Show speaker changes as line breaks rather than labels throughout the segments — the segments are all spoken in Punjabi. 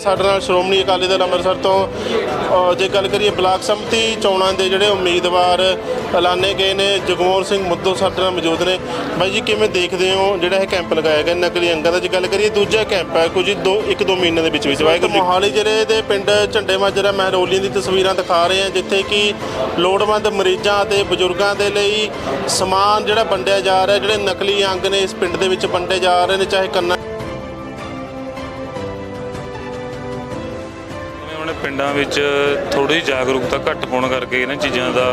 ਸਾਡੇ ਨਾਲ ਸ਼੍ਰੋਮਣੀ ਅਕਾਲੀ ਦਲ ਅੰਮ੍ਰਿਤਸਰ ਤੋਂ ਜੇ ਗੱਲ ਕਰੀਏ ਬਲਾਕ ਸੰਮਤੀ ਚੋਣਾਂ ਦੇ ਜਿਹੜੇ ਉਮੀਦਵਾਰ ਐਲਾਨੇ ਗਏ ਨੇ ਜਗਮੋਹਨ ਸਿੰਘ ਮੁੱਦੋ ਸਾਡੇ ਨਾਲ ਮੌਜੂਦ ਨੇ। ਬਾਈ ਜੀ ਕਿਵੇਂ ਦੇਖਦੇ ਹੋ ਜਿਹੜਾ ਇਹ ਕੈਂਪ ਲਗਾਇਆ ਗਿਆ ਨਕਲੀ ਅੰਗਾਂ ਦਾ? ਜੇ ਗੱਲ ਕਰੀਏ ਦੂਜਾ ਕੈਂਪ ਹੈ ਕੁਝ ਦੋ ਇੱਕ ਦੋ ਮਹੀਨੇ ਦੇ ਵਿੱਚ ਵਿੱਚ ਵਾਹਿਗੁਰੂ ਮੋਹਾਲੀ ਜ਼ਿਲ੍ਹੇ ਦੇ ਪਿੰਡ ਝੰਡੇ ਮਾਜਰਾ ਮਹਿਰੋਲੀਆਂ ਦੀ ਤਸਵੀਰਾਂ ਦਿਖਾ ਰਹੇ ਹਾਂ ਜਿੱਥੇ ਕਿ ਲੋੜਵੰਦ ਮਰੀਜ਼ਾਂ ਅਤੇ ਬਜ਼ੁਰਗਾਂ ਦੇ ਲਈ ਸਮਾਨ ਜਿਹੜਾ ਵੰਡਿਆ ਜਾ ਰਿਹਾ ਜਿਹੜੇ ਨਕਲੀ ਅੰਗ ਨੇ ਇਸ ਪਿੰਡ ਦੇ ਵਿੱਚ ਵੰਡੇ ਜਾ ਰਹੇ ਨੇ ਚਾਹੇ ਕੰਨਾਂ
ਪਿੰਡਾਂ ਵਿੱਚ ਥੋੜੀ ਜਾਗਰੂਕਤਾ ਘੱਟ ਹੋਣ ਕਰਕੇ ਇਹਨਾਂ ਚੀਜ਼ਾਂ ਦਾ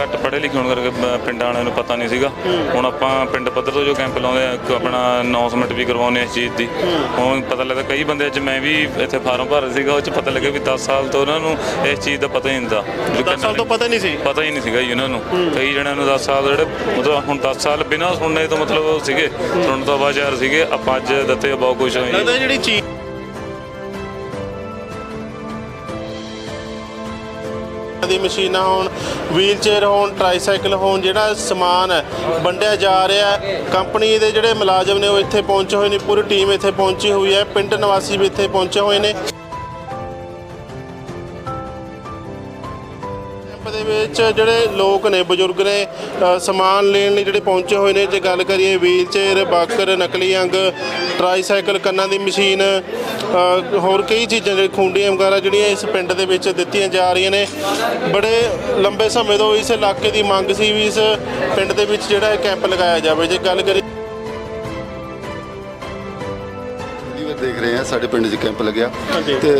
ਘੱਟ ਪੜ੍ਹੇ ਲਿਖੇ ਹੋਣ ਕਰਕੇ ਪਿੰਡਾਂ ਵਾਲਿਆਂ ਨੂੰ ਪਤਾ ਨਹੀਂ ਸੀਗਾ। ਹੁਣ ਆਪਾਂ ਪਿੰਡ ਪੱਧਰ ਤੋਂ ਜੋ ਕੈਂਪ ਲਾਉਂਦੇ ਆ ਇੱਕ ਆਪਣਾ ਅਨਾਉਂਸਮੈਂਟ ਵੀ ਕਰਵਾਉਂਦੇ ਆ ਇਸ ਚੀਜ਼ ਦੀ। ਹੁਣ ਪਤਾ ਲੱਗਦਾ ਕਈ ਬੰਦੇ ਚ ਮੈਂ ਵੀ ਇੱਥੇ ਫਾਰਮ ਭਰ ਰਿਹਾ ਸੀਗਾ ਉਹ ਚ ਪਤਾ ਲੱਗਿਆ ਵੀ 10 ਸਾਲ ਤੋਂ ਉਹਨਾਂ ਨੂੰ ਇਸ ਚੀਜ਼ ਦਾ ਪਤਾ ਹੀ ਨਹੀਂ ਹੁੰਦਾ।
10 ਸਾਲ ਤੋਂ ਪਤਾ ਨਹੀਂ ਸੀ।
ਪਤਾ ਹੀ ਨਹੀਂ ਸੀਗਾ ਜੀ ਉਹਨਾਂ ਨੂੰ। ਕਈ ਜਣਿਆਂ ਨੂੰ 10 ਸਾਲ ਜਿਹੜੇ ਮਤਲਬ ਹੁਣ 10 ਸਾਲ ਬਿਨਾਂ ਸੁਣਨੇ ਤੋਂ ਮਤਲਬ ਉਹ ਸੀਗੇ। ਸੁਣਨ ਤੋਂ ਬਾਅਦ ਯਾਰ ਸੀਗੇ ਆਪਾਂ ਅੱਜ ਦਿੱਤੇ ਬਹੁਤ ਕੁਝ ਹੋਈ
ਲੱਗਦਾ ਜਿਹੜੀ ਚੀਜ਼ ਦੀ ਮਸ਼ੀਨਾਂ ਹੋਣ ਵੀਲ ਹੋਣ ਟ੍ਰਾਈਸਾਈਕਲ ਹੋਣ, ਜਿਹੜਾ ਸਮਾਨ ਹੈ, ਵੰਡਿਆ ਜਾ ਰਿਹਾ ਹੈ। ਕੰਪਨੀ ਦੇ ਜਿਹੜੇ ਮੁਲਾਜ਼ਮ ਨੇ ਉਹ ਇੱਥੇ ਪਹੁੰਚੇ ਹੋਏ ਨੇ, ਪੂਰੀ ਟੀਮ ਇੱਥੇ ਪਹੁੰਚੀ ਹੋਈ ਹੈ, ਪਿੰਡ ਨਿਵਾਸੀ ਵੀ ਇੱਥੇ ਪਹੁੰਚੇ ਹੋਏ ਨੇ ਕੈਂਪ ਦੇ ਵਿੱਚ ਜਿਹੜੇ ਲੋਕ ਨੇ, ਬਜ਼ੁਰਗ ਨੇ ਸਮਾਨ ਲੈਣ ਲਈ ਜਿਹੜੇ ਪਹੁੰਚੇ ਹੋਏ ਨੇ, ਜੇ ਗੱਲ ਕਰੀਏ ਵੀਲਚੇਅਰ ਬਾਕਰ, ਨਕਲੀ ਅੰਗ ਟ੍ਰਾਈਸਾਈਕਲ ਕੰਨਾਂ ਦੀ ਮਸ਼ੀਨ ਹੋਰ ਕਈ ਚੀਜ਼ਾਂ ਜਿਹੜੇ ਖੁੰਡੀਆਂ ਵਗੈਰਾ ਜਿਹੜੀਆਂ ਇਸ ਪਿੰਡ ਦੇ ਵਿੱਚ ਦਿੱਤੀਆਂ ਜਾ ਰਹੀਆਂ ਨੇ। ਬੜੇ ਲੰਬੇ ਸਮੇਂ ਤੋਂ ਇਸ ਇਲਾਕੇ ਦੀ ਮੰਗ ਸੀ ਵੀ ਇਸ ਪਿੰਡ ਦੇ ਵਿੱਚ ਜਿਹੜਾ ਇਹ ਕੈਂਪ ਲਗਾਇਆ ਜਾਵੇ। ਜੇ ਗੱਲ ਕਰੀਏ
ਵਾਰ ਦੇਖ ਰਹੇ ਹਾਂ ਸਾਡੇ ਪਿੰਡ 'ਚ ਕੈਂਪ ਲੱਗਿਆ। ਤੇ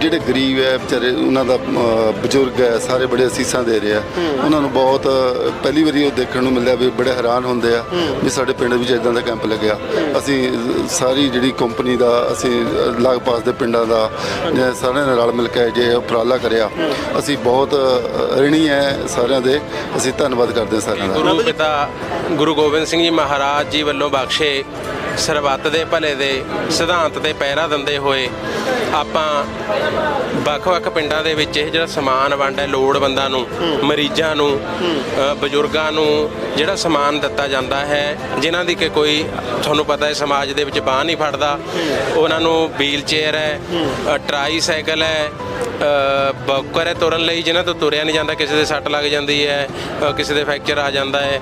ਜਿਹੜੇ ਗਰੀਬ ਹੈ ਵਿਚਾਰੇ ਉਹਨਾਂ ਦਾ ਬਜ਼ੁਰਗ ਹੈ ਸਾਰੇ ਬੜੇ ਅਸੀਸਾਂ ਦੇ ਰਹੇ ਆ। ਉਹਨਾਂ ਨੂੰ ਬਹੁਤ ਪਹਿਲੀ ਵਾਰੀ ਉਹ ਦੇਖਣ ਨੂੰ ਮਿਲਿਆ ਵੀ ਬੜੇ ਹੈਰਾਨ ਹੁੰਦੇ ਆ ਵੀ ਸਾਡੇ ਪਿੰਡ ਵਿੱਚ ਇਦਾਂ ਦਾ ਕੈਂਪ ਲੱਗਿਆ। ਅਸੀਂ ਸਾਰੀ ਜਿਹੜੀ ਕੰਪਨੀ ਦਾ ਅਸੀਂ ਅ, ਲਗਭਗ ਦੇ ਪਿੰਡਾਂ ਦਾ ਜੇ ਸਾਰਿਆਂ ਨੇ ਰਲ ਮਿਲ ਕੇ ਜੇ ਉਪਰਾਲਾ ਕਰਿਆ ਅਸੀਂ ਬਹੁਤ ਰਿਣੀ ਹੈ ਸਾਰਿਆਂ ਦੇ। ਅਸੀਂ ਧੰਨਵਾਦ ਕਰਦੇ ਹਾਂ ਸਾਰਿਆਂ ਦਾ।
ਗੁਰੂ ਪਿਤਾ ਗੁਰੂ ਗੋਬਿੰਦ ਸਿੰਘ ਜੀ ਮਹਾਰਾਜ ਜੀ ਵੱਲੋਂ ਬਖਸ਼ੇ ਸਰਬੱਤ ਦੇ ਭਲੇ ਦੇ ਸਿਧਾਂਤ ਤੇ ਪਹਿਰਾ ਦਿੰਦੇ ਹੋਏ ਆਪਾਂ ਵੱਖ-ਵੱਖ ਪਿੰਡਾਂ ਦੇ ਵਿੱਚ ਇਹ ਜਿਹੜਾ ਸਮਾਨ ਵੰਡ ਹੈ ਲੋੜਵੰਦਾਂ ਨੂੰ ਮਰੀਜ਼ਾਂ ਨੂੰ ਬਜ਼ੁਰਗਾਂ ਨੂੰ ਜਿਹੜਾ ਸਮਾਨ ਦਿੱਤਾ ਜਾਂਦਾ ਹੈ ਜਿਨ੍ਹਾਂ ਦੀ ਕਿ ਕੋਈ ਤੁਹਾਨੂੰ ਪਤਾ ਹੈ ਸਮਾਜ ਦੇ ਵਿੱਚ ਬਾਹ ਨਹੀਂ ਫੜਦਾ। ਉਹਨਾਂ ਨੂੰ ਵੀਲ ਚੇਅਰ ਹੈ ਟਰਾਈ ਸਾਈਕਲ ਹੈ ਬੌਕਰ ਹੈ ਤੁਰਨ ਲਈ ਜਿਨ੍ਹਾਂ ਤੋਂ ਤੁਰਿਆ ਨਹੀਂ ਜਾਂਦਾ ਕਿਸੇ ਦੇ ਸੱਟ ਲੱਗ ਜਾਂਦੀ ਹੈ ਅ, ਕਿਸੇ ਦੇ ਫ੍ਰੈਕਚਰ ਆ ਜਾਂਦਾ ਹੈ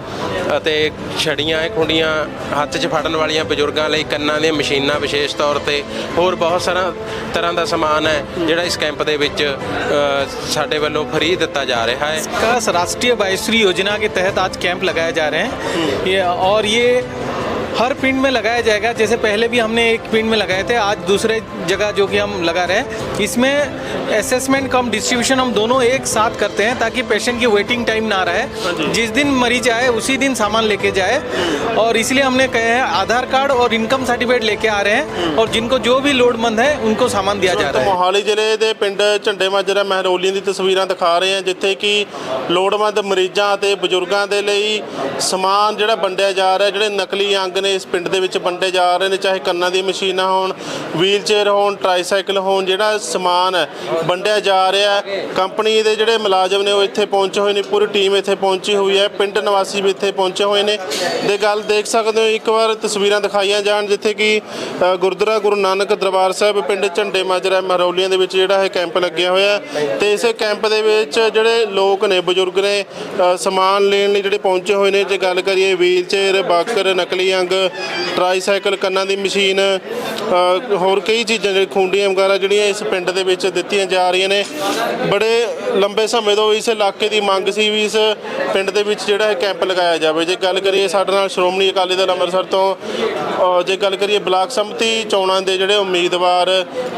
ਅਤੇ ਛੜੀਆਂ ਹੈ ਖੁੰਡੀਆਂ ਹੱਥ 'ਚ ਫੜਨ ਵਾਲੀਆਂ ਬਜ਼ੁਰਗਾਂ ਲਈ ਕੰਨਾਂ ਦੀਆਂ ਮਸ਼ੀਨਾਂ ਵਿਸ਼ੇਸ਼ ਤੌਰ ਤੇ ਹੋਰ ਬਹੁਤ ਸਾਰਾ ਤਰ੍ਹਾਂ ਦਾ ਸਮਾਨ ਹੈ ਜਿਹੜਾ ਇਸ ਕੈਂਪ ਦੇ ਵਿੱਚ ਅ, ਸਾਡੇ ਵੱਲੋਂ ਫ੍ਰੀ ਦਿੱਤਾ ਜਾ ਰਿਹਾ ਹੈ
का राष्ट्रीय वायुश्री योजना के तहत आज कैंप लगाए जा रहे हैं ये और ये हर पिंड में लगाया जाएगा जैसे पहले भी हमने एक पिंड में लगाए थे आज दूसरे जगह जो कि हम लगा रहे हैं इसमें असेसमेंट कम डिस्ट्रीब्यूशन हम दोनों एक साथ करते हैं ताकि पेशेंट की वेटिंग टाइम ना रहे जिस दिन मरीज आए उसी दिन सामान लेके जाए और इसलिए हमने कहे हैं आधार कार्ड और इनकम सर्टिफिकेट लेके आ रहे हैं और जिनको जो भी लोडमंद है उनको सामान दिया जा
ਤਾਂ
रहा है
ਮੋਹਾਲੀ ਜ਼ਿਲ੍ਹੇ ਦੇ ਪਿੰਡ ਝੰਡੇ ਮਾਜਰਾ ਮਹਿਰੋਲੀਆਂ ਦੀ ਤਸਵੀਰਾਂ ਦਿਖਾ ਰਹੇ ਹਾਂ ਜਿੱਥੇ ਕਿ ਲੋੜਵੰਦ ਮਰੀਜ਼ਾਂ ਅਤੇ ਬਜ਼ੁਰਗਾਂ ਦੇ ਲਈ ਸਮਾਨ ਜਿਹੜਾ ਵੰਡਿਆ ਜਾ ਰਿਹਾ ਜਿਹੜੇ ਨਕਲੀ ਅੰਗ ਨੇ ਇਸ ਪਿੰਡ ਦੇ ਵਿੱਚ ਵੰਡੇ ਜਾ ਰਹੇ ਨੇ, ਚਾਹੇ ਕੰਨਾਂ ਦੀ ਮਸ਼ੀਨਾਂ ਹੋਣ ਵੀਲ ਚੇਅਰ ਹੋਣ ਟ੍ਰਾਈਸਾਈਕਲ ਹੋਣ, ਜਿਹੜਾ ਸਮਾਨ ਹੈ ਵੰਡਿਆ ਜਾ ਰਿਹਾ ਹੈ। ਕੰਪਨੀ ਦੇ ਜਿਹੜੇ ਮੁਲਾਜ਼ਮ ਨੇ ਉਹ ਇੱਥੇ ਪਹੁੰਚੇ ਹੋਏ ਨੇ, ਪੂਰੀ ਟੀਮ ਇੱਥੇ ਪਹੁੰਚੀ ਹੋਈ ਹੈ। ਪਿੰਡ ਨਿਵਾਸੀ ਵੀ ਇੱਥੇ ਪਹੁੰਚੇ ਹੋਏ ਨੇ। ਦੇ ਗੱਲ ਦੇਖ ਸਕਦੇ ਹੋ, ਇੱਕ ਵਾਰ ਤਸਵੀਰਾਂ ਦਿਖਾਈਆਂ ਜਾਣ, ਜਿੱਥੇ ਕਿ ਗੁਰਦੁਆਰਾ ਗੁਰੂ ਨਾਨਕ ਦਰਬਾਰ ਸਾਹਿਬ ਪਿੰਡ ਝੰਡੇ ਮਾਜਰਾ ਮਹਰੌਲੀਆਂ ਦੇ ਵਿੱਚ ਜਿਹੜਾ ਇਹ ਕੈਂਪ ਲੱਗਿਆ ਹੋਇਆ ਤੇ ਇਸ ਕੈਂਪ ਦੇ ਵਿੱਚ ਜਿਹੜੇ ਲੋਕ ਨੇ, ਬਜ਼ੁਰਗ ਨੇ ਸਮਾਨ ਲੈਣ ਲਈ ਜਿਹੜੇ ਪਹੁੰਚੇ ਹੋਏ ਨੇ। ਜੇ ਗੱਲ ਕਰੀਏ ਵੀਲ ਚੇਅਰ ਬਾਕਰ ਨਕਲੀ ਅੰਗ ਟ੍ਰਾਈਸਾਈਕਲ ਕੰਨਾਂ ਦੀ ਮਸ਼ੀਨ ਹੋਰ ਕਈ ਚੀਜ਼ਾਂ ਜਿਹੜੇ ਖੁੰਡੀਆਂ ਵਗੈਰਾ ਜਿਹੜੀਆਂ ਇਸ ਪਿੰਡ ਦੇ ਵਿੱਚ ਦਿੱਤੀਆਂ ਜਾ ਰਹੀਆਂ ਨੇ। ਬੜੇ ਲੰਬੇ ਸਮੇਂ ਤੋਂ ਇਸ ਇਲਾਕੇ ਦੀ ਮੰਗ ਸੀ ਵੀ ਇਸ ਪਿੰਡ ਦੇ ਵਿੱਚ ਜਿਹੜਾ ਇਹ ਕੈਂਪ ਲਗਾਇਆ ਜਾਵੇ। ਜੇ ਗੱਲ ਕਰੀਏ ਸਾਡੇ ਨਾਲ ਸ਼੍ਰੋਮਣੀ ਅਕਾਲੀ ਦਲ ਅੰਮ੍ਰਿਤਸਰ ਤੋਂ ਜੇ ਗੱਲ ਕਰੀਏ ਬਲਾਕ ਸੰਮਤੀ ਚੋਣਾਂ ਦੇ ਜਿਹੜੇ ਉਮੀਦਵਾਰ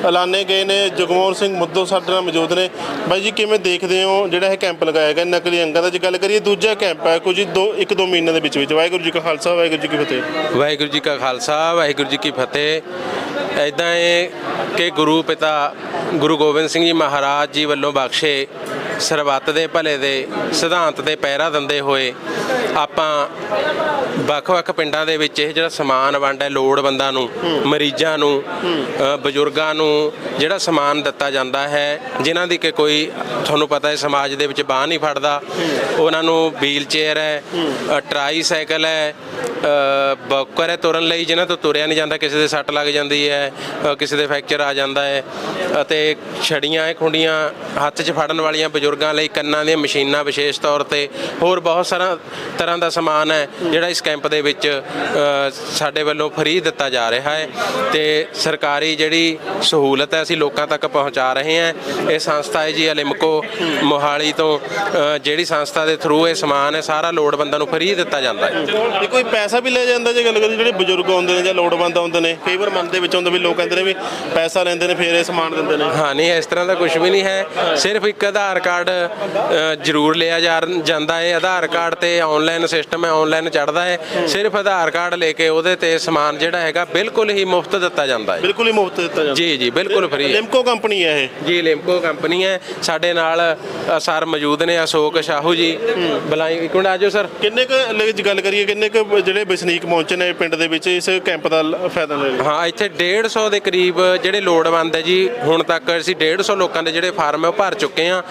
ਐਲਾਨੇ ਗਏ ਨੇ, ਜਗਮੋਹਨ ਸਿੰਘ ਮੁੱਦੋ ਸਾਡੇ ਨਾਲ ਮੌਜੂਦ ਨੇ। ਬਾਈ ਜੀ, ਕਿਵੇਂ ਦੇਖਦੇ ਹੋ ਜਿਹੜਾ ਇਹ ਕੈਂਪ ਲਗਾਇਆ ਗਿਆ ਨਕਲੀ ਅੰਗਾਂ ਦਾ? ਜੇ ਗੱਲ ਕਰੀਏ ਦੂਜਾ ਕੈਂਪ ਹੈ, ਕੁਝ ਦੋ, ਇੱਕ ਦੋ ਮਹੀਨੇ ਦੇ ਵਿੱਚ ਵਿੱਚ। ਵਾਹਿਗੁਰੂ ਜੀ ਕਾ ਖਾਲਸਾ, ਵਾਹਿਗੁਰੂ ਜੀ ਕੀ ਫਤਿਹ।
ਵਾਹਿਗੁਰੂ ਜੀ ਕਾ ਖਾਲਸਾ, ਵਾਹਿਗੁਰੂ ਜੀ ਕੀ ਫਤਿਹ। ਐਦਾਂ ਹੈ ਕਿ ਗੁਰੂ ਪਿਤਾ ਗੁਰੂ ਗੋਬਿੰਦ ਸਿੰਘ ਜੀ ਮਹਾਰਾਜ ਜੀ ਵੱਲੋਂ ਬਖਸ਼ੇ ਸਰਬੱਤ ਦੇ ਭਲੇ ਦੇ ਸਿਧਾਂਤ ਦੇ ਪਹਿਰਾ ਦਿੰਦੇ ਹੋਏ ਆਪਾਂ ਵੱਖ-ਵੱਖ ਪਿੰਡਾਂ ਦੇ ਵਿੱਚ ਇਹ ਜਿਹੜਾ ਸਮਾਨ ਵੰਡ ਹੈ ਲੋੜਵੰਦਾਂ ਨੂੰ ਮਰੀਜ਼ਾਂ ਨੂੰ ਬਜ਼ੁਰਗਾਂ ਨੂੰ ਜਿਹੜਾ ਸਮਾਨ ਦਿੱਤਾ ਜਾਂਦਾ ਹੈ ਜਿਨ੍ਹਾਂ ਦੀ ਕਿ ਕੋਈ ਤੁਹਾਨੂੰ ਪਤਾ ਹੈ ਸਮਾਜ ਦੇ ਵਿੱਚ ਬਾਹ ਨਹੀਂ ਫੜਦਾ ਉਹਨਾਂ ਨੂੰ ਵੀਲ ਚੇਅਰ ਹੈ ਅ, ਟਰਾਈ ਸਾਈਕਲ ਹੈ ਅ, ਬੌਕਰ ਹੈ ਤੁਰਨ ਲਈ ਜਿਨ੍ਹਾਂ ਤੋਂ ਤੁਰਿਆ ਨਹੀਂ ਜਾਂਦਾ ਕਿਸੇ ਦੇ ਸੱਟ ਲੱਗ ਜਾਂਦੀ ਹੈ ਕਿਸੇ ਦੇ ਫ੍ਰੈਕਚਰ ਆ ਜਾਂਦਾ ਹੈ ਅਤੇ ਛੜੀਆਂ ਹੈ ਖੁੰਡੀਆਂ ਹੱਥ 'ਚ ਫੜਨ ਵਾਲੀਆਂ ਬਜ਼ੁਰਗ ਲਈ ਕੰਨਾਂ ਦੀਆਂ ਮਸ਼ੀਨਾਂ ਵਿਸ਼ੇਸ਼ ਤੌਰ ਤੇ ਹੋਰ ਬਹੁਤ ਸਾਰਾ ਤਰ੍ਹਾਂ ਦਾ ਸਮਾਨ ਹੈ ਜਿਹੜਾ ਇਸ ਕੈਂਪ ਦੇ ਵਿੱਚ ਸਾਡੇ ਵੱਲੋਂ ਫ੍ਰੀ ਦਿੱਤਾ ਜਾ ਰਿਹਾ ਹੈ ਤੇ ਸਰਕਾਰੀ ਜਿਹੜੀ ਸਹੂਲਤ ਹੈ ਅਸੀਂ ਲੋਕਾਂ ਤੱਕ ਪਹੁੰਚਾ ਰਹੇ ਹਾਂ। ਇਹ ਸੰਸਥਾ ਹੈ ਜੀ ਅਲਿਮਕੋ ਮੋਹਾਲੀ ਤੋਂ ਜਿਹੜੀ ਸੰਸਥਾ ਦੇ ਥਰੂ ਇਹ ਸਮਾਨ ਹੈ ਸਾਰਾ ਲੋੜਵੰਦਾਂ ਨੂੰ ਫ੍ਰੀ ਦਿੱਤਾ ਜਾਂਦਾ ਹੈ।
ਇਹ ਕੋਈ ਪੈਸਾ ਵੀ ਲੈ ਜਾਂਦਾ ਜੇ ਗੱਲ ਕਰੀ ਜਿਹੜੇ ਬਜ਼ੁਰਗ ਆਉਂਦੇ ਨੇ ਜਾਂ ਲੋੜਵੰਦ ਆਉਂਦੇ ਨੇ ਕਈ ਵਾਰ ਮਨ ਦੇ ਵਿੱਚ ਆਉਂਦਾ ਵੀ ਲੋਕ ਕਹਿੰਦੇ ਨੇ ਵੀ ਪੈਸਾ ਲੈਂਦੇ ਨੇ ਫਿਰ ਇਹ ਸਮਾਨ ਦਿੰਦੇ ਨੇ।
ਹਾਂ ਨਹੀਂ ਇਸ ਤਰ੍ਹਾਂ ਦਾ ਕੁਝ ਵੀ ਨਹੀਂ ਹੈ। ਸਿਰਫ ਇੱਕ ਆਧਾਰ ਕਾਰਡ ਅ, ਜ਼ਰੂਰ ਲਿਆ ਜਾਂਦਾ ਹੈ ਆਧਾਰ ਕਾਰਡ ਤੇ ਆਨਲਾਈਨ ਸਿਸਟਮ ਹੈ ਆਨਲਾਈਨ ਚੜਦਾ ਹੈ ਸਿਰਫ ਆਧਾਰ ਕਾਰਡ ਲੈ ਕੇ ਉਹਦੇ ਤੇ ਸਮਾਨ ਜਿਹੜਾ ਹੈਗਾ ਬਿਲਕੁਲ ਹੀ ਮੁਫਤ ਦਿੱਤਾ ਜਾਂਦਾ ਹੈ
ਬਿਲਕੁਲ ਹੀ ਮੁਫਤ ਦਿੱਤਾ ਜਾਂਦਾ।
ਜੀ ਜੀ ਬਿਲਕੁਲ ਫ੍ਰੀ
ਲਿਮਕੋ ਕੰਪਨੀ ਹੈ ਇਹ।
ਜੀ ਲਿਮਕੋ ਕੰਪਨੀ ਹੈ। ਸਾਡੇ ਨਾਲ ਸਰ ਮੌਜੂਦ ਨੇ ਅਸ਼ੋਕ ਸ਼ਾਹੂ ਜੀ। ਬੁਲਾਈ ਇੱਕ ਮਿੰਟ ਆਜੋ ਸਰ
ਕਿੰਨੇ ਕੁ ਗੱਲ ਕਰੀਏ ਕਿੰਨੇ ਕੁ ਜਿਹੜੇ ਵਸਨੀਕ ਪਹੁੰਚੇ ਨੇ ਪਿੰਡ ਦੇ ਵਿੱਚ ਇਸ ਕੈਂਪ ਦਾ ਫਾਇਦਾ ਲੈ
ਹਾਂ ਇੱਥੇ 150 ਦੇ ਕਰੀਬ ਜਿਹੜੇ ਲੋੜਵੰਦ ਹੈ ਜੀ ਹੁਣ ਤੱਕ ਅਸੀਂ 150 ਲੋਕਾਂ ਦੇ ਜਿਹੜੇ ਫਾਰਮ ਹੈ ਉਹ ਭਰ ਚੁੱਕੇ ਆ।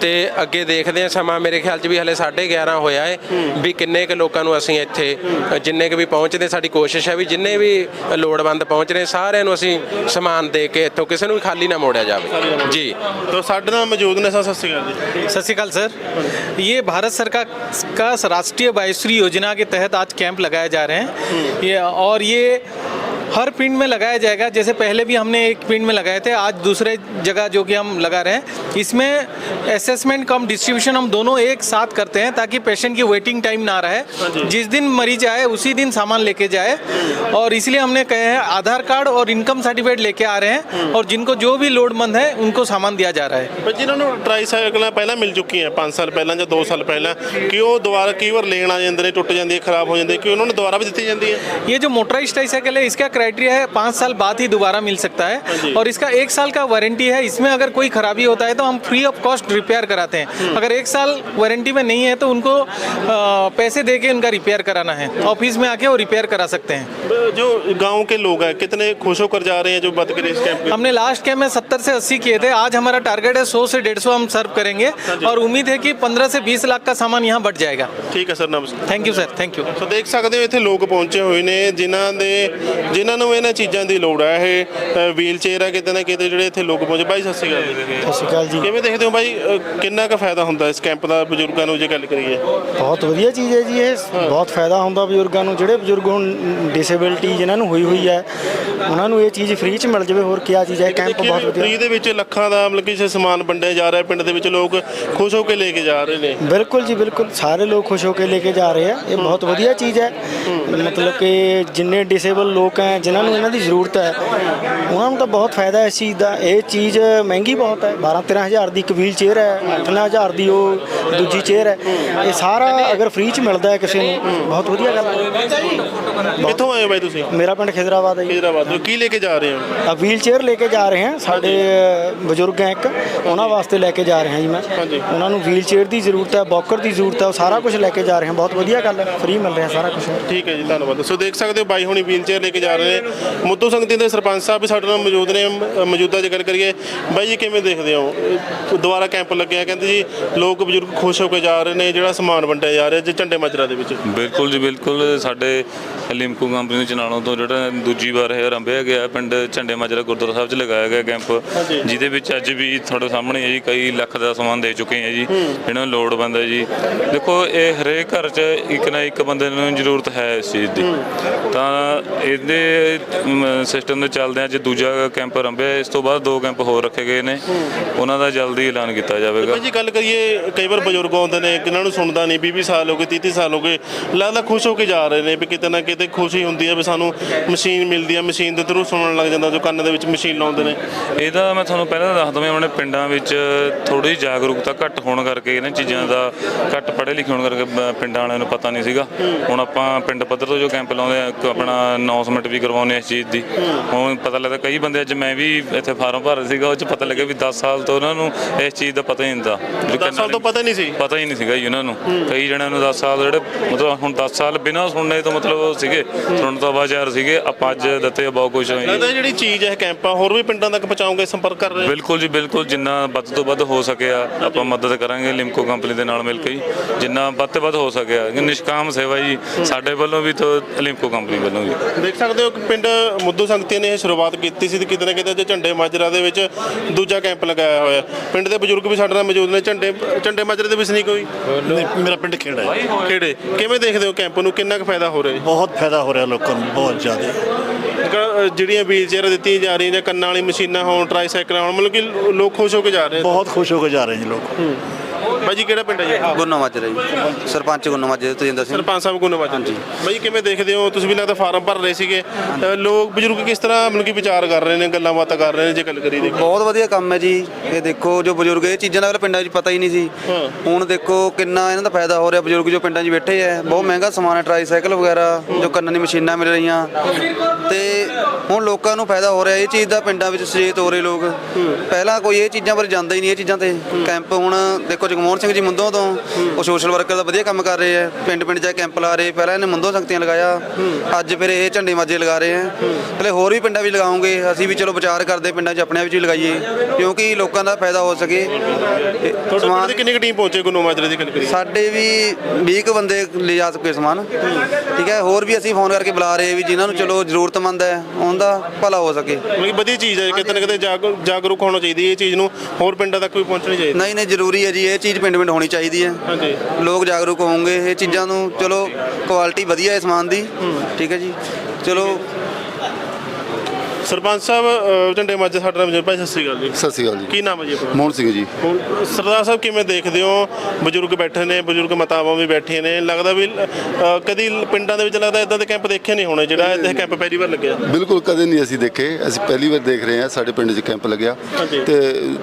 ਤੇ ਅੱਗੇ ਦੇਖਦੇ ਆ ਸਮਾਂ ਮੇਰੇ ਖਿਆਲ 'ਚ ਵੀ ਹਲੇ 11:30 ਹੋਇਆ ਹੈ ਵੀ ਕਿੰਨੇ ਕੁ ਲੋਕਾਂ ਨੂੰ ਅਸੀਂ ਇੱਥੇ ਅ, ਜਿੰਨੇ ਕੁ ਵੀ ਪਹੁੰਚਦੇ ਸਾਡੀ ਕੋਸ਼ਿਸ਼ ਹੈ ਵੀ ਜਿੰਨੇ ਵੀ ਲੋੜਵੰਦ ਪਹੁੰਚ ਰਹੇ ਸਾਰਿਆਂ ਨੂੰ ਅਸੀਂ ਸਮਾਨ ਦੇ ਕੇ ਇੱਥੋਂ ਕਿਸੇ ਨੂੰ ਵੀ ਖਾਲੀ ਨਾ ਮੋੜਿਆ ਜਾਵੇ ਜੀ
ਤਾਂ ਸਾਡੇ ਨਾਲ ਮੌਜੂਦ ਨੇ ਸਰ ਸਤਿ ਸ਼੍ਰੀ ਅਕਾਲ ਜੀ
सत श्रीकाल सर ये भारत सरकार का राष्ट्रीय वायुश्री योजना के तहत आज कैंप लगाए जा रहे हैं ये और ये हर पिंड में लगाया जाएगा। जैसे पहले भी हमने एक पिंड में लगाए थे आज दूसरे जगह जो कि हम लगा रहे हैं। इसमें असेसमेंट कम डिस्ट्रीब्यूशन हम दोनों एक साथ करते हैं ताकि पेशेंट की वेटिंग टाइम ना रहे। हाँ जिस दिन मरीज़ आए उसी दिन सामान लेके जाए। और इसलिए हमने कहे हैं आधार कार्ड और इनकम सर्टिफिकेट लेके आ रहे हैं हम्म। और जिनको जो भी लोडमंद है उनको सामान दिया जा रहा है।
जिन्होंने ट्राई साइकिल पहले मिल चुकी हैं। पाँच साल पहले या दो साल पहले। कि वो दोबारा कई बार लेना टूट जाती है खराब हो जाती है? कि उन्होंने दोबारा भी दी जाती है?
ये जो मोटराइज ट्राई साइकिल है इसका क्राइटेरिया है पाँच साल बाद ही दोबारा मिल सकता है और इसका एक साल का वारंटी है इसमें अगर कोई खराबी होता है तो हम फ्री ऑफ कॉस्ट रिपेयर कराते हैं अगर एक साल वारंटी में नहीं है तो उनको अ, पैसे दे के उनका रिपेयर कराना है ऑफिस में आके वो रिपेयर करा सकते हैं
जो गांव के लोग हैं कितने खुश होकर जा रहे हैं जो बात करें इस कैंप की
हमने लास्ट कैम्प में सत्तर से अस्सी किए थे आज हमारा टारगेट है सौ से डेढ़ सौ हम सर्व करेंगे और उम्मीद है कि पंद्रह से बीस लाख का सामान यहाँ बढ़ जाएगा
ਠੀਕ ਹੈ ਸਰ ਨਮਸਕਾਰ
thank you sir thank you
so ਦੇਖ ਸਕਦੇ ਹੋ ਇੱਥੇ ਲੋਕ ਪਹੁੰਚੇ ਹੋਏ ਨੇ ਜਿਨ੍ਹਾਂ ਦੇ ਜਿਨ੍ਹਾਂ ਨੂੰ ਇਹਨਾਂ ਚੀਜ਼ਾਂ ਦੀ ਲੋੜ ਹੈ ਇਹ ਵੀਲ ਚੇਅਰ ਹੈ ਕਿਤੇ ਨਾ ਕਿਤੇ ਜਿਹੜੇ ਇੱਥੇ ਲੋਕ ਪਹੁੰਚੇ। ਬਾਈ ਸਤਿ ਸ਼੍ਰੀ ਅਕਾਲ ਜੀ।
ਸਤਿ ਸ਼੍ਰੀ ਅਕਾਲ ਜੀ।
ਕਿਵੇਂ ਦੇਖਦੇ ਹੋ ਬਾਈ ਕਿੰਨਾ ਕੁ ਫਾਇਦਾ ਹੁੰਦਾ ਇਸ ਕੈਂਪ ਦਾ ਬਜ਼ੁਰਗਾਂ ਨੂੰ ਜੇ ਗੱਲ ਕਰੀਏ?
ਬਹੁਤ ਵਧੀਆ ਚੀਜ਼ ਹੈ ਜੀ ਇਹ। ਬਹੁਤ ਫਾਇਦਾ ਹੁੰਦਾ ਬਜ਼ੁਰਗਾਂ ਨੂੰ। ਜਿਹੜੇ ਬਜ਼ੁਰਗ ਹੁਣ ਡਿਸੇਬਿਲਟੀ ਜਿਨ੍ਹਾਂ ਨੂੰ ਹੋਈ ਹੋਈ ਹੈ ਉਹਨਾਂ ਨੂੰ ਇਹ ਚੀਜ਼ ਫ੍ਰੀ ਚ ਮਿਲ ਜਾਵੇ। ਹੋਰ ਕੀ ਚੀਜ਼ ਹੈ? ਕੈਂਪ ਬਹੁਤ
ਫ੍ਰੀ
ਵਧੀਆ।
ਦੇ ਵਿੱਚ ਲੱਖਾਂ ਦਾ ਮਤਲਬ ਕਿ ਸਮਾਨ ਵੰਡਿਆ ਜਾ ਰਿਹਾ ਪਿੰਡ ਦੇ ਵਿੱਚ ਲੋਕ ਖੁਸ਼ ਹੋ ਕੇ ਲੈ ਕੇ ਜਾ ਰਹੇ ਨੇ।
ਬਿਲਕੁਲ ਜੀ ਬਿਲਕੁਲ। ਸਾਰੇ ਲੋਕ ਖੁਸ਼ ਹੋ ਕੇ ਲੈ ਕੇ ਜਾ ਰਹੇ ਆ। ਇਹ ਬਹੁਤ ਵਧੀਆ ਚੀਜ਼ ਹੈ। ਮਤਲਬ ਕਿ ਜਿੰਨੇ ਡਿਸੇਬਲ ਲੋਕ ਹੈ ਜਿਨ੍ਹਾਂ ਨੂੰ ਇਹਨਾਂ ਦੀ ਜ਼ਰੂਰਤ ਹੈ ਉਹਨਾਂ ਨੂੰ ਤਾਂ ਬਹੁਤ ਫਾਇਦਾ ਹੈ ਇਸ ਚੀਜ਼ ਦਾ। ਇਹ ਚੀਜ਼ ਮਹਿੰਗੀ ਬਹੁਤ ਹੈ। 12 13000 ਦੀ ਇੱਕ ਵੀਲ ਚੇਅਰ ਹੈ 8000 ਦੀ ਉਹ ਦੂਜੀ ਚੇਅਰ ਹੈ। ਇਹ ਸਾਰਾ ਅਗਰ ਫ੍ਰੀ ਚ ਮਿਲਦਾ ਹੈ ਕਿਸੇ ਨੂੰ ਬਹੁਤ ਵਧੀਆ ਗੱਲ ਹੈ।
ਕਿੱਥੋਂ ਆਏ ਹੋ ਬਾਈ ਤੁਸੀਂ?
ਮੇਰਾ ਪਿੰਡ ਖਿਦਰਾਬਾਦ ਹੈ
ਖੇਦਰਾਬਾਦ ਤੋਂ। ਕੀ ਲੈ ਕੇ ਜਾ ਰਹੇ ਹੋ?
ਆ ਵੀਲ ਚੇਅਰ ਲੈ ਕੇ ਜਾ ਰਹੇ ਹਾਂ। ਸਾਡੇ ਬਜ਼ੁਰਗ ਹੈ ਇੱਕ। ਉਹਨਾਂ ਵਾਸਤੇ ਲੈ ਕੇ ਜਾ ਰਹੇ ਹਾਂ ਜੀ ਮੈਂ। ਉਹਨਾਂ ਨੂੰ ਵੀਲ ਚੇਅਰ ਦੀ ਜ਼ਰੂਰਤ ਹੈ ਬੌਕਰ ਦੀ ਜ਼ਰੂਰਤ ਹੈ ਉਹ ਸਾਰਾ ਕੁਝ ਲੈ ਕੇ ਜਾ ਰਹੇ ਹਾਂ। ਬਹੁਤ ਵਧੀਆ ਗੱਲ ਹੈ। ਫ੍ਰੀ ਮਿਲ ਰਿਹਾ ਸਾਰਾ ਕੁਝ
ਠੀਕ ਹੈ ਜੀ ਧੰਨਵਾਦ। ਸੋ ਦੇਖ ਸਕਦੇ ਹੋ ਬਾਈ ਹੁਣੀ ਵੀਲ ਚੇਅਰ ਲੈ ਕੇ ਜਾ ਰਹੇ ਨੇ ਮੁੱਦੂ ਸੰਗਤੀ ਦੇ ਸਰਪੰਚ ਸਾਹਿਬ ਵੀ ਸਾਡੇ ਨਾਲ ਮੌਜੂਦ ਨੇ ਮ- ਮੌਜੂਦਾ ਜੇ ਗੱਲ ਕਰੀਏ। ਬਾਈ ਜੀ ਕਿਵੇਂ ਦੇਖਦੇ ਹੋ? ਇਹ ਦੁਬਾਰਾ ਕੈਂਪ ਲੱਗਿਆ ਕਹਿੰਦੇ ਜੀ ਲੋਕ ਬਜ਼ੁਰਗ ਖੁਸ਼ ਹੋ ਕੇ ਜਾ ਰਹੇ ਨੇ ਜਿਹੜਾ ਸਮਾਨ ਵੰਡਿਆ ਜਾ ਰਿਹਾ ਜੀ ਝੰਡੇ ਮਾਜਰਾ ਦੇ ਵਿੱਚ।
ਬਿਲਕੁਲ ਜੀ ਬਿਲਕੁਲ। ਸਾਡੇ ਲਿਮਕੋ ਕੰਪਨੀ ਦੇ ਚਨਾਲੋਂ ਤੋਂ ਜਿਹੜਾ ਦੂਜੀ ਵਾਰ ਇਹ ਆਰੰਭਿਆ ਗਿਆ ਪਿੰਡ ਝੰਡੇ ਮਾਜਰਾ ਗੁਰਦੁਆਰਾ ਸਾਹਿਬ 'ਚ ਲਗਾਇਆ ਗਿਆ ਕੈਂਪ ਜਿਹਦੇ ਵਿੱਚ ਅੱਜ ਵੀ ਤੁਹਾਡੇ ਸਾਹਮਣੇ ਹੈ ਜੀ ਕਈ ਲੱਖ ਦਾ ਸਮਾਨ ਦੇ ਚੁੱਕੇ ਹੈ ਜੀ। ਜਿਹਨਾਂ ਨੂੰ ਲੋੜਵੰਦ ਹੈ ਜੀ। ਦੇਖੋ ਇਹ ਹਰੇਕ ਘਰ 'ਚ ਇੱਕ ਨਾ ਇੱਕ ਬੰਦੇ ਨੂੰ ਜ਼ਰੂਰਤ ਹੈ ਇਸ ਚੀਜ਼ ਦੀ। ਤਾਂ ਇਹਦੇ ਸਿਸਟਮ ਦੇ ਚੱਲਦੇ ਅੱਜ ਦੂਜਾ ਕੈਂਪ ਆਰੰਭਿਆ ਇਸ ਤੋਂ ਬਾਅਦ ਦੋ ਕੈਂਪ ਹੋਰ ਰੱਖੇ ਗਏ ਨੇ। ਉਹਨਾਂ ਦਾ ਜਲਦੀ ਐਲਾਨ ਕੀਤਾ ਜਾਵੇਗਾ।
ਜੀ ਗੱਲ ਕਰੀਏ ਕਈ ਵਾਰ ਬਜ਼ੁਰਗ ਆਉਂਦੇ ਨੇ ਜਿਨ੍ਹਾਂ ਨੂੰ ਸੁਣਦਾ ਨਹੀਂ 20 ਸਾਲ ਹੋ ਗਏ 30 ਸਾਲ ਹੋ ਗਏ ਲੱਗਦਾ ਖੁਸ਼ ਹੋ ਕੇ ਜਾ ਰਹੇ ਨੇ ਵੀ ਕਿਤੇ ਨਾ ਕਿਤੇ ਖੁਸ਼ੀ ਹੁੰਦੀ ਹੈ ਵੀ ਸਾਨੂੰ ਮਸ਼ੀਨ ਮਿਲਦੀ ਹੈ ਮਸ਼ੀਨ ਦੇ ਥਰੂ ਸੁਣਨ ਲੱਗ ਜਾਂਦਾ ਜੋ ਕੰਨ ਦੇ ਵਿੱਚ ਮਸ਼ੀਨ ਲਾਉਂਦੇ ਨੇ।
ਇਹਦਾ ਮੈਂ ਤੁਹਾਨੂੰ ਪਹਿਲਾਂ ਦੱਸ ਦਵਾਂ ਆਪਣੇ ਪਿੰਡਾਂ ਵਿੱਚ ਥੋੜੀ ਜਾਗਰੂਕਤਾ ਘੱਟ ਹੋਣ ਕਰਕੇ ਇਹਨਾਂ ਚੀਜ਼ਾਂ ਦਾ ਘੱਟ ਪੜ੍ਹੇ ਲਿਖੇ ਹੋਣ ਕਰਕੇ ਪਿੰਡਾਂ ਵਾਲਿਆਂ ਨੂੰ ਪਤਾ ਨਹੀਂ ਸੀਗਾ। ਹੁਣ ਆਪਾਂ ਪਿੰਡ ਪੱਧਰ ਤੋਂ ਜੋ ਕੈਂਪ ਲਾਉਂਦੇ ਆ ਆਪਣਾ ਅਨਾਉਂਸਮੈਂਟ ਵੀ ਕਰਵਾਉਂਦੇ ਹਾਂ ਇਸ ਚੀਜ਼ ਦੀ। ਹੁਣ ਪਤਾ ਲੱਗਦਾ ਕਈ ਬੰਦੇ ਅੱਜ ਮੈਂ ਵੀ ਇੱਥੇ ਫਾਰਮ ਭਰ ਰਿਹਾ ਸੀਗਾ ਉਹ ਚ ਪਤਾ ਲੱਗਿਆ ਵੀ 10 ਸਾਲ ਤੋਂ ਉਹਨਾਂ ਨੂੰ ਇਸ ਚੀਜ਼ ਦਾ ਪਤਾ ਹੀ ਨਹੀਂ ਹੁੰਦਾ। ਵੀ
10 ਸਾਲ ਤੋਂ ਪਤਾ ਨਹੀਂ ਸੀ।
ਪਤਾ ਹੀ ਨਹੀਂ ਸੀਗਾ ਜੀ ਉਹਨਾਂ ਨੂੰ। ਕਈ ਜਣਿਆਂ ਨੂੰ 10 ਸਾਲ ਜਿਹੜੇ ਮਤਲਬ ਹੁਣ 10 ਸਾਲ ਬਿਨਾਂ ਸੁਣਨੇ ਤੋਂ ਮਤਲਬ ਉਹ ਸੀਗੇ ਸੁਣਨ ਤੋਂ ਬਾਜ਼ਾਰ ਸੀਗੇ ਆਪਾਂ ਅੱਜ ਦਿੱਤੇ ਬਹੁਤ ਕੁਝ ਹੋਈ
ਲੱਗਦਾ ਜਿਹੜੀ ਚੀਜ਼ ਹੈ ਕੈਂਪ ਹੋਰ ਵੀ ਪਿੰਡਾਂ ਤੱਕ ਪਹੁੰਚਾਉਂਗੇ ਸੰਪਰਕ ਕਰ ਰਹੇ?
ਬਿਲਕੁਲ ਜੀ ਬਿਲਕੁਲ। ਜਿੰਨਾ ਵੱਧ ਤੋਂ ਵੱਧ ਹੋ ਸਕਿਆ ਆਪਾਂ ਮਦਦ ਕਰਾਂਗੇ ਲਿਮਕੋ ਕੰਪਨੀ ਦੇ ਨਾਲ ਮਿਲ ਕੇ ਜਿੰਨਾ ਵੱਧ ਤੋਂ ਵੱਧ ਹੋ ਸਕਿਆ ਨਿਸ਼ਕਾਮ ਸੇਵਾ ਜੀ ਸਾਡੇ ਵੱਲੋਂ ਵੀ ਤੇ ਲਿਮਕੋ ਕੰਪਨੀ ਵੱਲੋਂ ਵੀ
ਦੇਖ ਸਕਦੇ ਹੋ ਕਿ ਪਿੰਡ ਮੁੱਦੂ ਸੰਗਤੀ ਨੇ ਇਹ ਸ਼ੁਰੂਆਤ ਕੀਤੀ ਸੀ ਤੇ ਕਿਤੇ ਨਾ ਕਿਤੇ ਅੱਜ ਝੰਡੇ ਮਾਜਰਾ ਦੇ ਵਿੱਚ ਦੂਜਾ ਕੈਂਪ ਲਗਾਇਆ ਹੋਇਆ। ਪਿੰਡ ਦੇ ਬਜ਼ੁਰਗ ਵੀ ਸਾਡੇ ਨਾਲ ਮੌਜੂਦ ਨੇ। ਝੰਡੇ ਝੰਡੇ ਮਾਜਰੇ ਦੇ ਵਸਨੀਕ ਹੋਈ
ਮੇਰਾ ਪਿੰਡ ਖੇੜਾ ਹੈ।
ਕਿਹੜੇ ਕਿਵੇਂ ਦੇਖਦੇ ਹੋ ਕੈਂਪ ਨੂੰ? ਕਿੰਨਾ ਕੁ ਫਾਇਦਾ ਹੋ ਰਿਹਾ
ਬਹੁਤ ਫਾਇਦਾ ਹੋ ਰਿਹਾ ਲੋਕਾਂ ਨੂੰ ਬਹੁਤ ਜ਼ਿਆਦਾ।
ਜਿਹੜੀਆਂ ਵੀਲ ਚੇਅਰ ਦਿੱਤੀਆਂ ਜਾ ਰਹੀਆਂ ਜਾਂ ਕੰਨਾਂ ਵਾਲੀ ਮਸ਼ੀਨਾਂ ਹੋਣ ਟਰਾਈਸਾਈਕਲ ਹੋਣ ਮਤਲਬ ਕਿ ਲੋਕ ਖੁਸ਼ ਹੋ ਕੇ ਜਾ ਰਹੇ
ਬਹੁਤ ਖੁਸ਼ ਹੋ ਕੇ ਜਾ ਰਹੇ ਜੀ ਲੋਕ।
ਬਾਈ ਜੀ ਕਿਹੜਾ ਪਿੰਡ ਹੈ ਜੀ?
ਗੁੰਨੋ ਮਾਜਰਾ ਜੀ। ਸਰਪੰਚ ਗੁੰਨੋ ਮਾਜਰੇ ਤਜਿੰਦਰ ਸਿੰਘ
ਸਰਪੰਚ ਸਾਹਿਬ ਗੁੰਨਵਾਜ ਹਾਂਜੀ। ਬਾਈ ਕਿਵੇਂ ਦੇਖਦੇ ਹੋ? ਤੁਸੀਂ ਵੀ ਲੱਗਦਾ ਫਾਰਮ ਭਰ ਰਹੇ ਸੀਗੇ। ਲੋਕ ਬਜ਼ੁਰਗ ਕਿਸ ਤਰ੍ਹਾਂ ਮਤਲਬ ਕਿ ਵਿਚਾਰ ਕਰ ਰਹੇ ਨੇ ਗੱਲਾਂ ਬਾਤਾਂ ਕਰ ਰਹੇ ਨੇ ਜੇ ਗੱਲ ਕਰੀ ਦੇਖੀ।
ਬਹੁਤ ਵਧੀਆ ਕੰਮ ਹੈ ਜੀ। ਇਹ ਦੇਖੋ ਜੋ ਬਜ਼ੁਰਗ ਇਹ ਚੀਜ਼ਾਂ ਦਾ ਪਹਿਲਾਂ ਪਿੰਡਾਂ 'ਚ ਪਤਾ ਹੀ ਨਹੀਂ ਸੀ। ਹੁਣ ਦੇਖੋ ਕਿੰਨਾ ਇਹਨਾਂ ਦਾ ਫਾਇਦਾ ਹੋ ਰਿਹਾ। ਬਜ਼ੁਰਗ ਜੋ ਪਿੰਡਾਂ 'ਚ ਬੈਠੇ ਹੈ ਬਹੁਤ ਮਹਿੰਗਾ ਸਮਾਨ ਹੈ ਟਰਾਈਸਾਈਕਲ ਵਗੈਰਾ ਜੋ ਕੰਨਾਂ ਦੀ ਮਸ਼ੀਨਾਂ ਮਿਲ ਰਹੀਆਂ। ਤੇ ਹੁਣ ਲੋਕਾਂ ਨੂੰ ਫਾਇਦਾ ਹੋ ਰਿਹਾ। ਇਹ ਚੀਜ਼ ਦਾ ਪਿੰਡਾਂ ਵਿੱਚ ਸੁਚੇਤ ਹੋ ਰਹੇ ਲੋਕ। ਪਹਿਲਾਂ ਕੋਈ ਇਹ ਚੀਜ਼ਾਂ ਬਾਰੇ ਜਾਣਦਾ ਹੀ ਨਹੀਂ ਇਹ ਚੀਜ਼ਾਂ ਤੇ। ਕੈਂਪ ਹੁਣ ਦੇਖੋ ਜਗਮੋਹਨ ਸਿੰਘ ਜੀ ਮੁੰਦੋਂ ਤੋਂ। ਉਹ ਸੋਸ਼ਲ ਵਰਕਰ ਦਾ ਵਧੀਆ ਕੰਮ ਕਰ ਰਹੇ ਹੈ ਪਿੰਡ ਪਿੰਡ 'ਚ ਕੈਂਪ ਲਾ ਰਹੇ ਪਹਿਲਾਂ ਇਹਨੇ ਮੁੰਦੋਂ ਸ਼ਕਤੀਆਂ ਲਗਾਇਆ। ਅੱਜ ਫਿਰ ਇਹ ਝੰਡੇ ਮਾਜੇ ਲਗਾ ਰਹੇ ਹੈ ਹਲੇ ਹੋਰ ਵੀ ਪਿੰਡਾਂ ਵਿੱਚ ਲਗਾਉਂਗੇ। ਅਸੀਂ ਵੀ ਚਲੋ ਵਿਚਾਰ ਕਰਦੇ ਪਿੰਡਾਂ 'ਚ ਆਪਣੇ ਆਪ ਵੀ ਲਗਾਈਏ। ਕਿਉਂਕਿ ਲੋਕਾਂ ਦਾ ਫਾਇਦਾ ਹੋ ਸਕੇ। ਸਮਾਨ
ਕਿੰਨੀ ਕੁ ਟੀਮ ਪਹੁੰਚੇ ਗੁੰਨਵਾਜ ਦੀ ਗੱਲ
ਸਾਡੇ ਵੀ 20 ਕੁ ਬੰਦੇ ਲੈ ਜਾ ਚੁੱਕੇ ਸਮਾਨ। ਠੀਕ ਹੈ? ਹੋਰ ਵੀ ਅਸੀਂ ਫੋਨ ਕਰਕੇ ਬੁਲਾ ਰਹੇ ਵੀ ਜਿਨ੍ਹਾਂ ਨੂੰ ਚਲੋ ਜ਼ਰੂਰਤਮੰਦ ਹੈ ਉਹਦਾ ਭਲਾ ਹੋ ਸਕੇ।
ਵਧੀਆ ਚੀਜ਼ ਹੈ। ਕਿਤੇ ਨਾ ਕਿਤੇ ਜਾਗ- ਜਾਗਰੂਕ ਹੋਣਾ ਚਾਹੀਦੀ ਇਹ ਚੀਜ਼ ਨੂੰ ਹੋਰ ਪਿੰਡਾਂ ਤੱਕ ਵੀ ਪਹੁੰਚਣੀ ਚਾਹੀਦੀ
ਨਹੀਂ ਨਹੀਂ ਜ਼ਰੂਰੀ ਹੈ ਜੀ। ਇਹ ਚੀਜ਼ ਪਿੰਡ ਪਿੰਡ ਹੋਣੀ ਚਾਹੀਦੀ ਹੈ।
ਹਾਂਜੀ।
ਲੋਕ ਜਾਗਰੂਕ ਹੋਣਗੇ ਇਹ ਚੀਜ਼ਾਂ ਨੂੰ ਚਲੋ ਕੁਆਲਿਟੀ ਵਧੀਆ ਹੈ ਸਮਾਨ ਦੀ ਠੀਕ ਹੈ ਜੀ। ਚਲੋ
ਸਰਪੰਚ ਸਾਹਿਬ ਝੰਡੇ ਮਾਜੇ ਸਾਡੇ ਨਾਲ ਭਾਈ ਸਤਿ ਸ਼੍ਰੀ ਅਕਾਲ ਜੀ।
ਸਤਿ ਸ਼੍ਰੀ ਅਕਾਲ ਜੀ।
ਕੀ ਨਾਮ ਹੈ ਜੀ ਆਪਣਾ?
ਮੋਹਨ ਸਿੰਘ ਜੀ।
ਹੁਣ ਸਰਦਾਰ ਸਾਹਿਬ ਕਿਵੇਂ ਦੇਖਦੇ ਹੋ? ਬਜ਼ੁਰਗ ਬੈਠੇ ਨੇ ਬਜ਼ੁਰਗ ਮਾਤਾਵਾਂ ਵੀ ਬੈਠੀਆਂ ਨੇ। ਲੱਗਦਾ ਵੀ ਕਦੀ ਪਿੰਡਾਂ ਦੇ ਵਿੱਚ ਲੱਗਦਾ ਇਦਾਂ ਦੇ ਕੈਂਪ ਦੇਖੇ ਨਹੀਂ ਹੋਣੇ ਜਿਹੜਾ ਇਹ ਕੈਂਪ ਪਹਿਲੀ ਵਾਰ ਲੱਗਿਆ?
ਬਿਲਕੁਲ ਕਦੇ ਨਹੀਂ ਅਸੀਂ ਦੇਖੇ। ਅਸੀਂ ਪਹਿਲੀ ਵਾਰ ਦੇਖ ਰਹੇ ਹਾਂ ਸਾਡੇ ਪਿੰਡ 'ਚ ਕੈਂਪ ਲੱਗਿਆ।
ਹਾਂਜੀ।
ਤੇ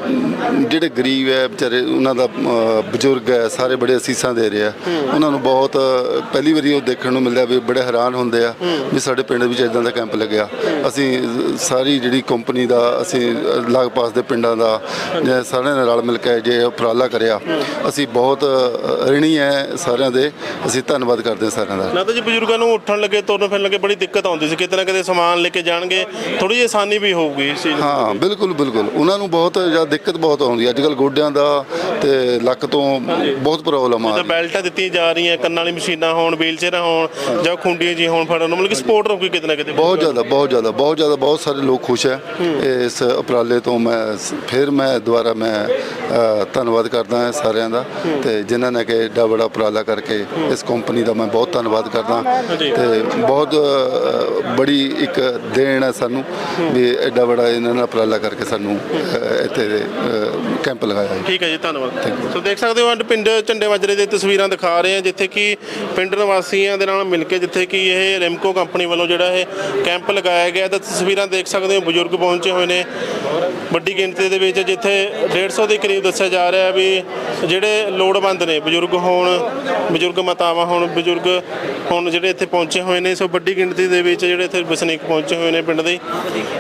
ਅਮ, ਜਿਹੜੇ ਗਰੀਬ ਹੈ ਵਿਚਾਰੇ ਉਹਨਾਂ ਦਾ ਅਮ, ਬਜ਼ੁਰਗ ਹੈ ਸਾਰੇ ਬੜੇ ਅਸੀਸਾਂ ਦੇ ਰਹੇ ਆ। ਉਹਨਾਂ ਨੂੰ ਬਹੁਤ ਅ, ਪਹਿਲੀ ਵਾਰੀ ਉਹ ਦੇਖਣ ਨੂੰ ਮਿਲਿਆ ਵੀ ਬੜੇ ਹੈਰਾਨ ਹੁੰਦੇ ਆ ਵੀ ਸਾਡੇ ਪਿੰਡ ਵਿੱਚ ਇਦਾਂ ਦਾ ਕੈਂਪ ਲੱਗਿਆ। ਅਸੀਂ ਸਾਰੀ ਜਿਹੜੀ ਕੰਪਨੀ ਦਾ ਅਸੀਂ ਅ, ਲਾਗ-ਪਾਸ ਦੇ ਪਿੰਡਾਂ ਦਾ ਜੇ ਸਾਰਿਆਂ ਨੇ ਰਲ ਮਿਲ ਕੇ ਜੇ ਉਪਰਾਲਾ ਕਰਿਆ ਅਸੀਂ ਬਹੁਤ ਰਿਣੀ ਹੈ ਸਾਰਿਆਂ ਦੇ। ਅਸੀਂ ਧੰਨਵਾਦ ਕਰਦੇ ਹਾਂ ਸਾਰਿਆਂ ਦਾ।
ਨਾ ਤਾਂ ਜੀ ਬਜ਼ੁਰਗਾਂ ਨੂੰ ਉੱਠਣ ਲੱਗੇ ਤੁਰਨ ਫਿਰਨ ਲੱਗੇ ਬੜੀ ਦਿੱਕਤ ਆਉਂਦੀ ਸੀ। ਕਿਤੇ ਨਾ ਕਿਤੇ ਸਮਾਨ ਲੈ ਕੇ ਜਾਣਗੇ ਥੋੜੀ ਜਿਹੀ ਆਸਾਨੀ ਵੀ ਹੋਊਗੀ ਇਸ ਚੀਜ਼।
ਹਾਂ ਬਿਲਕੁਲ ਬਿਲਕੁਲ। ਉਹਨਾਂ ਨੂੰ ਬਹੁਤ ਜ਼ਿਆਦਾ ਦਿੱਕਤ ਬਹੁਤ ਆਉਂਦੀ। ਅੱਜ ਕੱਲ ਗੋਡਿਆਂ ਦਾ ਤੇ ਲੱਕ ਤੋਂ ਬਹੁਤ ਪ੍ਰੋਬਲਮ ਆ
ਤਾਂ
ਰਹੀ।
ਬੈਲਟਾਂ ਦਿੱਤੀਆਂ ਜਾ ਰਹੀਆਂ ਕੰਨਾਂ ਵਾਲੀ ਮਸ਼ੀਨਾਂ ਹੋਣ ਵੀਲਚੇਅਰਾਂ ਹੋਣ ਜਾਂ ਖੁੰਡੀਆਂ ਜੀ ਹੋਣ ਫੜਨ ਨੂੰ ਮਤਲਬ ਕਿ ਸਪੋਰਟ ਹੋਊਗੀ ਕਿਤੇ ਨਾ ਕਿਤੇ।
ਬਹੁਤ ਜ਼ਿਆਦਾ ਬਹੁਤ ਜ਼ਿਆਦਾ ਬਹੁਤ ਜ਼ਿਆਦਾ ਬਹੁਤ ਸਾਰੇ ਲੋਕ ਖੁਸ਼ ਹੈ। ਇਸ ਉਪਰਾਲੇ ਤੋਂ ਮੈਂ ਫਿਰ ਮੈਂ ਦੁਬਾਰਾ ਮੈਂ ਧੰਨਵਾਦ ਕਰਦਾ ਹਾਂ ਸਾਰਿਆਂ ਦਾ ਤੇ ਜਿਨ੍ਹਾਂ ਨੇ ਕਿ ਏਡਾ ਬੜਾ ਉਪਰਾਲਾ ਕਰਕੇ ਇਸ ਕੰਪਨੀ ਦਾ ਮੈਂ ਬਹੁਤ ਧੰਨਵਾਦ ਕਰਦਾ। ਤੇ ਬਹੁਤ ਅ, ਬੜੀ ਇੱਕ ਦੇਣ ਹੈ ਸਾਨੂੰ ਵੀ ਏਡਾ ਬੜਾ ਇਹਨਾਂ ਨੇ ਉਪਰਾਲਾ ਕਰਕੇ ਸਾਨੂੰ ਅ, ਇੱਥੇ ਅ, ਕੈਂਪ ਲਗਾਇਆ ਹੈ।
ਠੀਕ ਹੈ ਜੀ ਧੰਨਵਾਦ। ਸੋ ਦੇਖ ਸਕਦੇ ਹੋ ਅੱਜ ਪਿੰਡ ਝੰਡੇ ਮਾਜਰੇ ਦੇ ਤਸਵੀਰਾਂ ਦਿਖਾ ਰਹੇ ਹਾਂ ਜਿੱਥੇ ਕਿ ਪਿੰਡ ਨਿਵਾਸੀਆਂ ਦੇ ਨਾਲ ਮਿਲ ਕੇ ਜਿੱਥੇ ਕਿ ਇਹ ਰੈਮਕੋ ਕੰਪਨੀ ਵੱਲੋਂ ਜਿਹੜਾ ਇਹ ਕੈਂਪ ਲਗਾਇਆ ਗਿਆ ਤਾਂ ਤਸਵੀਰਾਂ ਦੇਖ ਸਕਦੇ ਹੋ ਬਜ਼ੁਰਗ ਪਹੁੰਚੇ ਹੋਏ ਨੇ। ਵੱਡੀ ਗਿਣਤੀ ਦੇ ਵਿੱਚ ਜਿੱਥੇ 150 ਦੇ ਕਰੀਬ ਦੱਸਿਆ ਜਾ ਰਿਹਾ ਵੀ ਜਿਹੜੇ ਲੋੜਵੰਦ ਨੇ, ਬਜ਼ੁਰਗ ਹੋਣ, ਬਜ਼ੁਰਗ ਮਾਤਾਵਾਂ ਹੋਣ, ਬਜ਼ੁਰਗ ਹੁਣ ਜਿਹੜੇ ਇੱਥੇ ਪਹੁੰਚੇ ਹੋਏ ਨੇ, ਸੋ ਵੱਡੀ ਗਿਣਤੀ ਦੇ ਵਿੱਚ ਜਿਹੜੇ ਇੱਥੇ ਵਸਨੀਕ ਪਹੁੰਚੇ ਹੋਏ ਨੇ ਪਿੰਡ ਦੇ।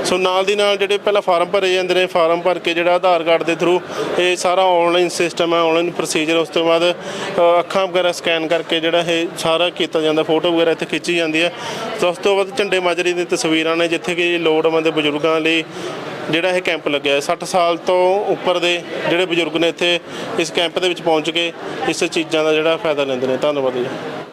ਸੋ ਨਾਲ ਦੀ ਨਾਲ ਜਿਹੜੇ ਪਹਿਲਾਂ ਫਾਰਮ ਭਰੇ ਜਾਂਦੇ ਨੇ, ਫਾਰਮ ਭਰ ਕੇ ਜਿਹੜਾ ਆਧਾਰ ਕਾਰਡ ਦੇ ਥਰੂ ਇਹ ਸਾਰਾ ਆਨਲਾਈਨ ਸਿਸਟਮ ਹੈ ਆਨਲਾਈਨ ਪ੍ਰੋਸੀਜਰ ਉਸ ਤੋਂ ਬਾਅਦ ਅੱਖਾਂ ਵਗੈਰਾ ਸਕੈਨ ਕਰਕੇ ਜਿਹੜਾ ਇਹ ਸਾਰਾ ਕੀਤਾ ਜਾਂਦਾ ਫੋਟੋ ਵਗੈਰਾ ਇੱਥੇ ਖਿੱਚੀ ਜਾਂਦੀ ਹੈ। ਸੋ ਉਸ ਤੋਂ ਬਾਅਦ ਝੰਡੇ ਮਾਜਰੀ ਦੀਆਂ ਤਸਵੀਰਾਂ ਨੇ, ਜਿੱਥੇ ਕਿ ਲੋੜਵੰਦ ਬਜ਼ੁਰਗਾਂ ਲਈ ਜਿਹੜਾ ਇਹ ਕੈਂਪ ਲੱਗਿਆ ਹੈ। 60 ਸਾਲ ਤੋਂ ਉੱਪਰ ਦੇ ਜਿਹੜੇ ਬਜ਼ੁਰਗ ਨੇ ਇੱਥੇ ਇਸ ਕੈਂਪ ਦੇ ਵਿੱਚ ਪਹੁੰਚ ਕੇ ਇਸ ਚੀਜ਼ਾਂ ਦਾ ਜਿਹੜਾ ਫਾਇਦਾ ਲੈਂਦੇ ਨੇ। ਧੰਨਵਾਦ ਜੀ।